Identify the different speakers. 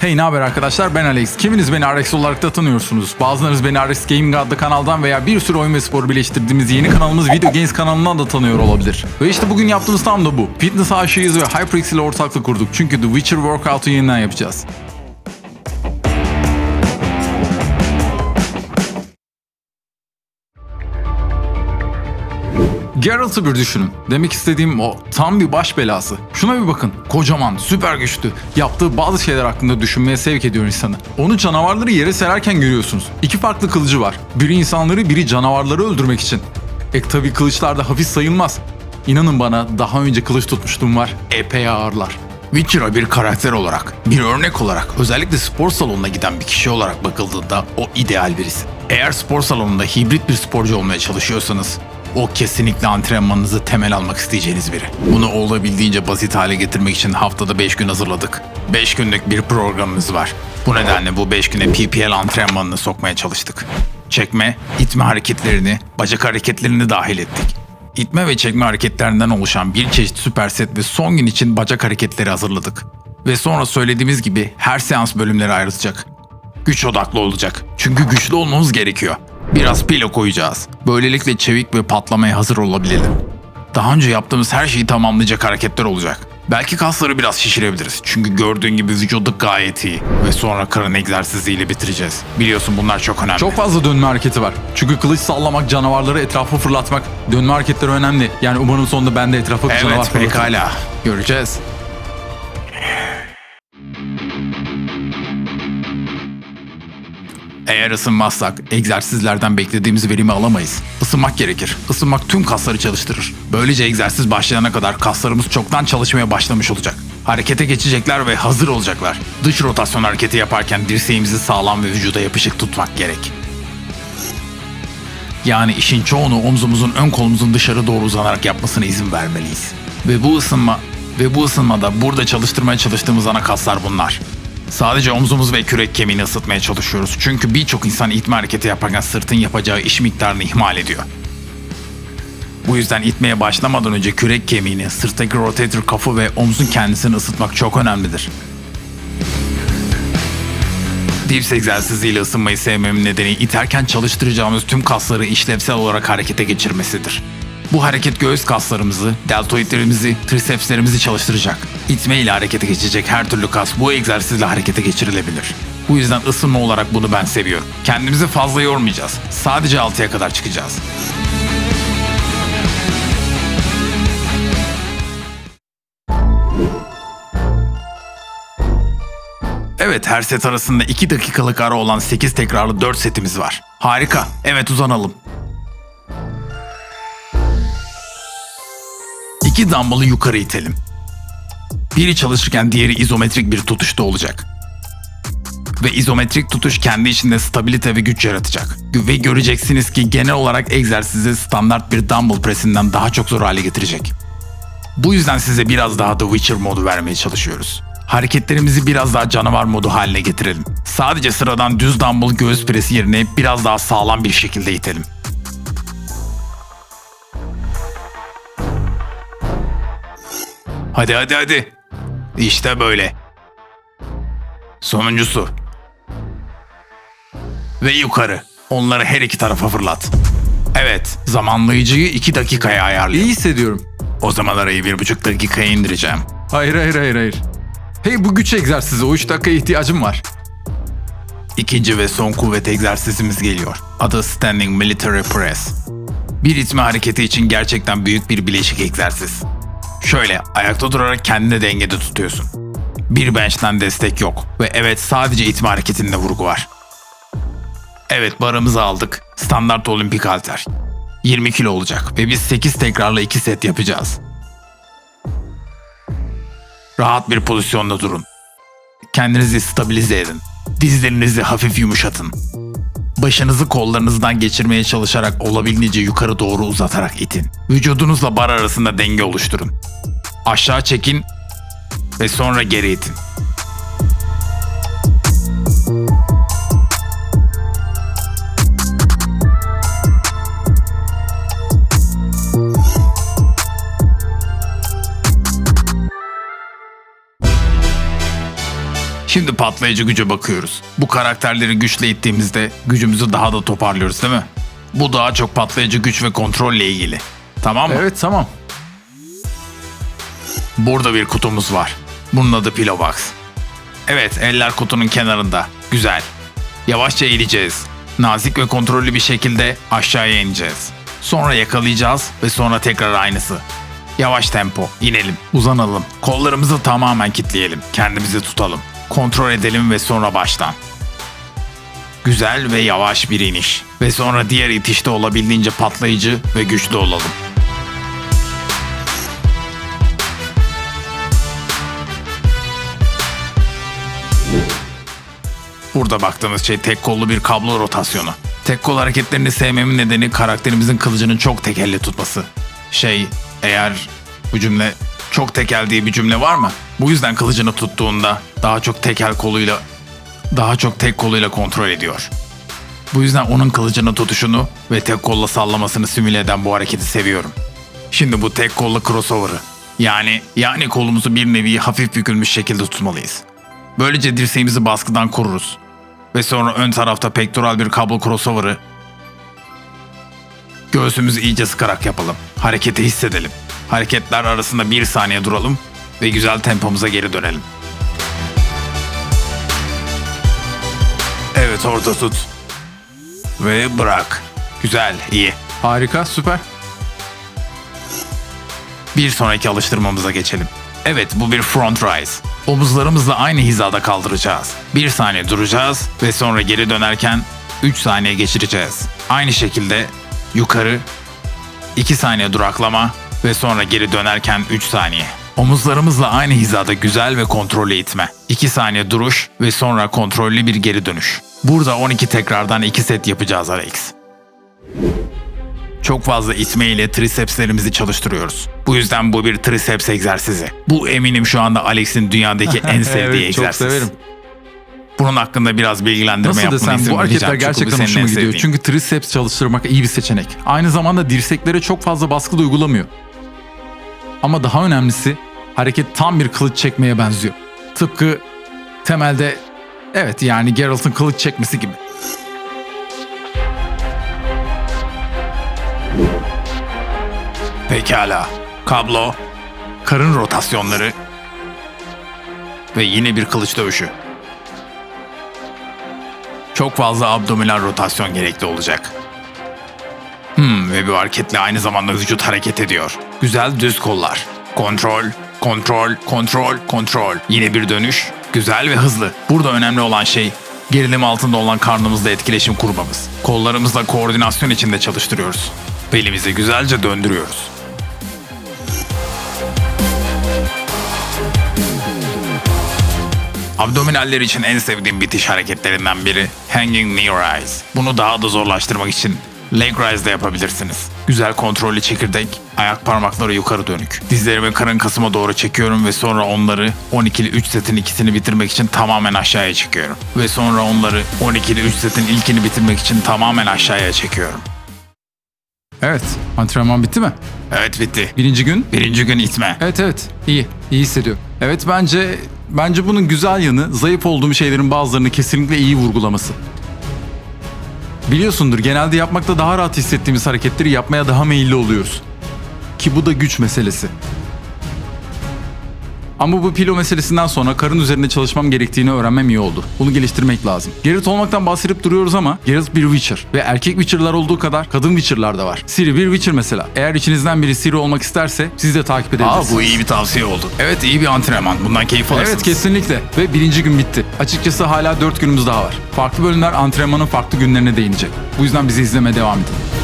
Speaker 1: Hey ne haber arkadaşlar ben Alex. Kiminiz beni Alex olarak da tanıyorsunuz. Bazılarınız beni Alex Gaming adlı kanaldan veya bir sürü oyun ve spor birleştirdiğimiz yeni kanalımız Video Games kanalından da tanıyor olabilir. Ve işte bugün yaptığımız tam da bu. Fitness aşığıyız ve HyperX ile ortaklık kurduk. Çünkü The Witcher Workout'u yeniden yapacağız. Geralt'ı bir düşünün. Demek istediğim o tam bir baş belası. Şuna bir bakın. Kocaman, süper güçlü. Yaptığı bazı şeyler hakkında düşünmeye sevk ediyor insanı. Onu canavarları yere sererken görüyorsunuz. İki farklı kılıcı var. Biri insanları, biri canavarları öldürmek için. E tabi kılıçlar da hafif sayılmaz. İnanın bana daha önce kılıç tutmuşluğum var. Epey ağırlar. Witcher'a bir karakter olarak, bir örnek olarak, özellikle spor salonuna giden bir kişi olarak bakıldığında o ideal birisi. Eğer spor salonunda hibrit bir sporcu olmaya çalışıyorsanız o kesinlikle antrenmanınızı temel almak isteyeceğiniz biri. Bunu olabildiğince basit hale getirmek için haftada 5 gün hazırladık. 5 günlük bir programımız var. Bu nedenle bu 5 güne PPL antrenmanını sokmaya çalıştık. Çekme, itme hareketlerini, bacak hareketlerini dahil ettik. İtme ve çekme hareketlerinden oluşan bir çeşit süperset ve son gün için bacak hareketleri hazırladık. Ve sonra söylediğimiz gibi her seans bölümleri ayrılacak. Güç odaklı olacak. Çünkü güçlü olmamız gerekiyor. Biraz pilo koyacağız. Böylelikle çevik ve patlamaya hazır olabilelim. Daha önce yaptığımız her şeyi tamamlayacak hareketler olacak. Belki kasları biraz şişirebiliriz. Çünkü gördüğün gibi vücudu gayet iyi. Ve sonra karın egzersiziyle bitireceğiz. Biliyorsun bunlar çok önemli. Çok fazla dönme hareketi var. Çünkü kılıç sallamak, canavarları etrafa fırlatmak, dönme hareketleri önemli. Yani umarım sonunda ben de etrafa bir canavar
Speaker 2: Evet
Speaker 1: fırlatırım.
Speaker 2: pekala.
Speaker 1: Göreceğiz. Eğer ısınmazsak egzersizlerden beklediğimiz verimi alamayız. Isınmak gerekir. Isınmak tüm kasları çalıştırır. Böylece egzersiz başlayana kadar kaslarımız çoktan çalışmaya başlamış olacak. Harekete geçecekler ve hazır olacaklar. Dış rotasyon hareketi yaparken dirseğimizi sağlam ve vücuda yapışık tutmak gerek. Yani işin çoğunu omzumuzun ön kolumuzun dışarı doğru uzanarak yapmasına izin vermeliyiz. Ve bu ısınma ve bu ısınmada burada çalıştırmaya çalıştığımız ana kaslar bunlar. Sadece omzumuz ve kürek kemiğini ısıtmaya çalışıyoruz. Çünkü birçok insan itme hareketi yaparken sırtın yapacağı iş miktarını ihmal ediyor. Bu yüzden itmeye başlamadan önce kürek kemiğini, sırttaki rotator kafı ve omzun kendisini ısıtmak çok önemlidir. Dips egzersiziyle ısınmayı sevmemin nedeni iterken çalıştıracağımız tüm kasları işlevsel olarak harekete geçirmesidir. Bu hareket göğüs kaslarımızı, deltoidlerimizi, trisepslerimizi çalıştıracak. İtme ile harekete geçecek her türlü kas bu egzersizle harekete geçirilebilir. Bu yüzden ısınma olarak bunu ben seviyorum. Kendimizi fazla yormayacağız. Sadece 6'ya kadar çıkacağız. Evet her set arasında 2 dakikalık ara olan 8 tekrarlı 4 setimiz var. Harika. Evet uzanalım. İki dumbbell'ı yukarı itelim. Biri çalışırken diğeri izometrik bir tutuşta olacak. Ve izometrik tutuş kendi içinde stabilite ve güç yaratacak. Ve göreceksiniz ki genel olarak egzersizi standart bir dumbbell presinden daha çok zor hale getirecek. Bu yüzden size biraz daha The Witcher modu vermeye çalışıyoruz. Hareketlerimizi biraz daha canavar modu haline getirelim. Sadece sıradan düz dumbbell göğüs presi yerine biraz daha sağlam bir şekilde itelim. Hadi hadi hadi. İşte böyle. Sonuncusu. Ve yukarı. Onları her iki tarafa fırlat. Evet, zamanlayıcıyı iki dakikaya ayarlayın.
Speaker 3: İyi hissediyorum.
Speaker 1: O zaman arayı bir buçuk dakikaya indireceğim.
Speaker 3: Hayır hayır hayır hayır. Hey bu güç egzersizi o 3 dakikaya ihtiyacım var.
Speaker 1: İkinci ve son kuvvet egzersizimiz geliyor. Adı Standing Military Press. Bir itme hareketi için gerçekten büyük bir bileşik egzersiz. Şöyle ayakta durarak kendini dengede tutuyorsun. Bir bench'ten destek yok ve evet sadece itme hareketinde vurgu var. Evet barımızı aldık. Standart olimpik halter. 20 kilo olacak ve biz 8 tekrarla 2 set yapacağız. Rahat bir pozisyonda durun. Kendinizi stabilize edin. Dizlerinizi hafif yumuşatın. Başınızı kollarınızdan geçirmeye çalışarak olabildiğince yukarı doğru uzatarak itin. Vücudunuzla bar arasında denge oluşturun. Aşağı çekin ve sonra geri itin. Şimdi patlayıcı güce bakıyoruz. Bu karakterleri güçle ittiğimizde gücümüzü daha da toparlıyoruz değil mi? Bu daha çok patlayıcı güç ve kontrolle ilgili. Tamam mı?
Speaker 3: Evet tamam.
Speaker 1: Burada bir kutumuz var. Bunun adı Pillow Box. Evet, eller kutunun kenarında. Güzel. Yavaşça eğileceğiz. Nazik ve kontrollü bir şekilde aşağıya ineceğiz. Sonra yakalayacağız ve sonra tekrar aynısı. Yavaş tempo, inelim, uzanalım. Kollarımızı tamamen kitleyelim. Kendimizi tutalım. Kontrol edelim ve sonra baştan. Güzel ve yavaş bir iniş. Ve sonra diğer itişte olabildiğince patlayıcı ve güçlü olalım. Burada baktığımız şey tek kollu bir kablo rotasyonu. Tek kol hareketlerini sevmemin nedeni karakterimizin kılıcının çok tek elle tutması. Şey, eğer bu cümle çok tekel diye bir cümle var mı? Bu yüzden kılıcını tuttuğunda daha çok tekel koluyla daha çok tek koluyla kontrol ediyor. Bu yüzden onun kılıcını tutuşunu ve tek kolla sallamasını simüle eden bu hareketi seviyorum. Şimdi bu tek kollu crossover'ı. Yani yani kolumuzu bir nevi hafif bükülmüş şekilde tutmalıyız. Böylece dirseğimizi baskıdan koruruz. Ve sonra ön tarafta pektoral bir kablo crossover'ı. Göğsümüzü iyice sıkarak yapalım. Hareketi hissedelim. Hareketler arasında bir saniye duralım ve güzel tempomuza geri dönelim. Evet orada tut. Ve bırak. Güzel, iyi.
Speaker 3: Harika süper.
Speaker 1: Bir sonraki alıştırmamıza geçelim. Evet bu bir front rise. Omuzlarımızla aynı hizada kaldıracağız. Bir saniye duracağız ve sonra geri dönerken 3 saniye geçireceğiz. Aynı şekilde yukarı 2 saniye duraklama ve sonra geri dönerken 3 saniye. Omuzlarımızla aynı hizada güzel ve kontrollü itme. 2 saniye duruş ve sonra kontrollü bir geri dönüş. Burada 12 tekrardan 2 set yapacağız Alex. Çok fazla itme ile trisepslerimizi çalıştırıyoruz. Bu yüzden bu bir triceps egzersizi. Bu eminim şu anda Alex'in dünyadaki en sevdiği
Speaker 3: evet, çok
Speaker 1: egzersiz.
Speaker 3: severim.
Speaker 1: Bunun hakkında biraz bilgilendirme
Speaker 3: Nasıl
Speaker 1: yapmanı
Speaker 3: desem bu hareketler gerçekten hoşuma gidiyor. Çünkü triceps çalıştırmak iyi bir seçenek. Aynı zamanda dirseklere çok fazla baskı da uygulamıyor. Ama daha önemlisi hareket tam bir kılıç çekmeye benziyor. Tıpkı temelde evet yani Geralt'ın kılıç çekmesi gibi.
Speaker 1: Pekala. Kablo, karın rotasyonları ve yine bir kılıç dövüşü. Çok fazla abdominal rotasyon gerekli olacak. Hmm, ve bu hareketle aynı zamanda vücut hareket ediyor. Güzel düz kollar. Kontrol, kontrol, kontrol, kontrol. Yine bir dönüş. Güzel ve hızlı. Burada önemli olan şey gerilim altında olan karnımızla etkileşim kurmamız. Kollarımızla koordinasyon içinde çalıştırıyoruz. Belimizi güzelce döndürüyoruz. Abdominaller için en sevdiğim bitiş hareketlerinden biri Hanging Knee Rise. Bunu daha da zorlaştırmak için Leg Rise de yapabilirsiniz. Güzel kontrollü çekirdek, ayak parmakları yukarı dönük. Dizlerimi karın kasıma doğru çekiyorum ve sonra onları 12'li 3 setin ikisini bitirmek için tamamen aşağıya çekiyorum. Ve sonra onları 12'li 3 setin ilkini bitirmek için tamamen aşağıya çekiyorum.
Speaker 3: Evet antrenman bitti mi?
Speaker 1: Evet bitti.
Speaker 3: Birinci gün
Speaker 1: Birinci gün itme.
Speaker 3: Evet evet iyi iyi hissediyorum. Evet bence bence bunun güzel yanı zayıf olduğum şeylerin bazılarını kesinlikle iyi vurgulaması. Biliyorsundur genelde yapmakta daha rahat hissettiğimiz hareketleri yapmaya daha meyilli oluyoruz. Ki bu da güç meselesi. Ama bu pilo meselesinden sonra karın üzerinde çalışmam gerektiğini öğrenmem iyi oldu. Bunu geliştirmek lazım. Geralt olmaktan bahsedip duruyoruz ama Geralt bir Witcher. Ve erkek Witcher'lar olduğu kadar kadın Witcher'lar da var. Ciri bir Witcher mesela. Eğer içinizden biri Ciri olmak isterse siz de takip
Speaker 1: Aa
Speaker 3: edebilirsiniz.
Speaker 1: bu iyi bir tavsiye oldu. Evet iyi bir antrenman. Bundan keyif alırsınız.
Speaker 3: Evet kesinlikle. Ve birinci gün bitti. Açıkçası hala dört günümüz daha var. Farklı bölümler antrenmanın farklı günlerine değinecek. Bu yüzden bizi izlemeye devam edin.